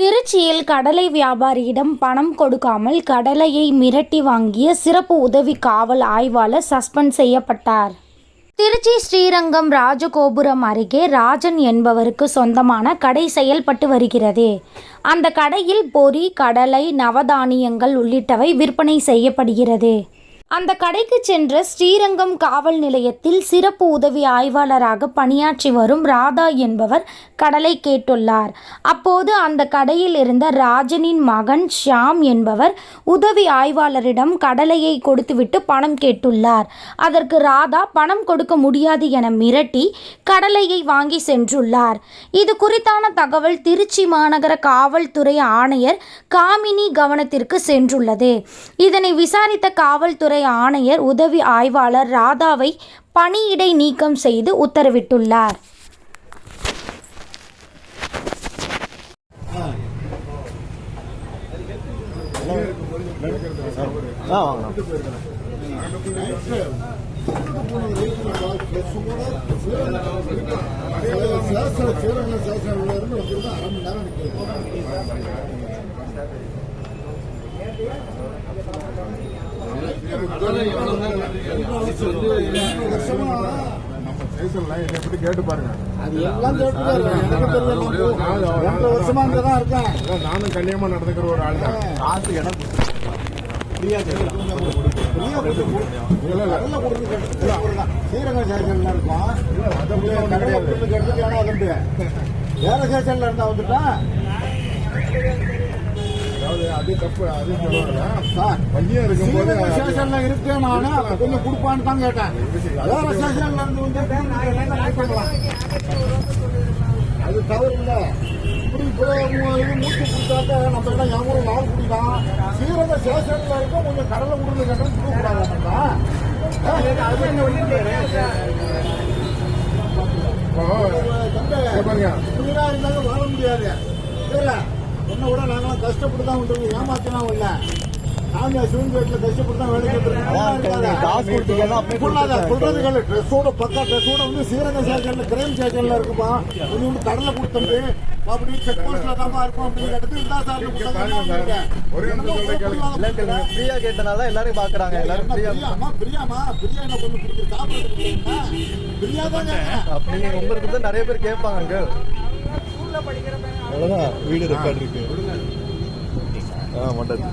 திருச்சியில் கடலை வியாபாரியிடம் பணம் கொடுக்காமல் கடலையை மிரட்டி வாங்கிய சிறப்பு உதவி காவல் ஆய்வாளர் சஸ்பெண்ட் செய்யப்பட்டார். திருச்சி ஸ்ரீரங்கம் ராஜகோபுரம் அருகே ராஜன் என்பவருக்கு சொந்தமான கடை செயல்பட்டு வருகிறது. அந்த கடையில் பொறி கடலை நவதானியங்கள் உள்ளிட்டவை விற்பனை செய்யப்படுகிறது. அந்த கடைக்கு சென்ற ஸ்ரீரங்கம் காவல் நிலையத்தில் சிறப்பு உதவி ஆய்வாளராக பணியாற்றி வரும் ராதா என்பவர் கடலை கேட்டுள்ளார். அப்போது அந்த கடையில் இருந்த ராஜனின் மகன் ஷியாம் என்பவர் உதவி ஆய்வாளரிடம் கடலையை கொடுத்துவிட்டு பணம் கேட்டுள்ளார். அதற்கு ராதா பணம் கொடுக்க முடியாது என மிரட்டி கடலையை வாங்கி சென்றுள்ளார். இது குறித்தான தகவல் திருச்சி மாநகர காவல்துறை ஆணையர் காமினி கவனத்திற்கு சென்றுள்ளது. இதனை விசாரித்த காவல்துறை ஆணையர் உதவி ஆய்வாளர் ராதாவை பணியிடை நீக்கம் செய்து உத்தரவிட்டுள்ளார். ஆ வாங்கண்ணா கேட்டு பாருங்க எல்லாம் வருஷமா இருக்கேன் நானும் கண்ணியமா நடந்துக்கிற ஒரு ஆள் தான் காசு இடம் ஃப்ரீயா கடல கொடுத்து ஸ்ரீரங்க வேற சேஷன்ல இருந்தா வந்துட்டா அதாவது அது தப்பு அது சார் பையன் இருக்கும்போது ஸ்டேஷன்ல இருக்கேன் நானு கொஞ்சம் கொடுப்பான்னு தான் கேட்டேன். வேற ஸ்டேஷன்ல இருந்து வந்து அது தவறு இல்ல. இப்படி இப்போ இது மூச்சு கொடுத்தாக்க நம்ம எல்லாம் ஊர் நாள் குடிதான் ஸ்ரீரங்க ஸ்டேஷன்ல இருக்க கொஞ்சம் கடலை கொடுத்து கேட்டா கொடுக்க கூடாது அது என்ன பாருங்க. இருந்தாலும் வாழ முடியாது. விட நாங்களாம் கஷ்டப்பட்டு தான் விட்டுருக்கோம் ஏமாத்தினா இல்ல நாங்க சிவன் வீட்டுல கஷ்டப்பட்டு தான் வேலை காசு கொடுத்தீங்கன்னா அப்படியே கேட்டு சொல்றது கேளு ட்ரெஸ்ஸோட பக்கா ட்ரெஸ்ஸோட வந்து ஸ்ரீரங்க ஸ்டேஷன்ல கிரைம் ஸ்டேஷன்ல இருக்குமா இது வந்து கடலை கொடுத்தது அப்படி செக் போஸ்ட்ல தான் இருக்கும் அப்படின்னு கேட்டது. இருந்தா சார் ஃப்ரீயா கேட்டனால எல்லாரும் பாக்குறாங்க எல்லாரும் பிரியாமா? பிரியாமா? பிரியா என்ன கொஞ்சம் சாப்பிடுறதுக்கு பிரியா தான் கேட்கறேன் அப்ப நீங்க உங்களுக்கு நிறைய பேர் கேட்பாங்க அங்க அவ்வளவுதான். வீடு ரெக்கார்ட் இருக்கு. ஆ மண்டது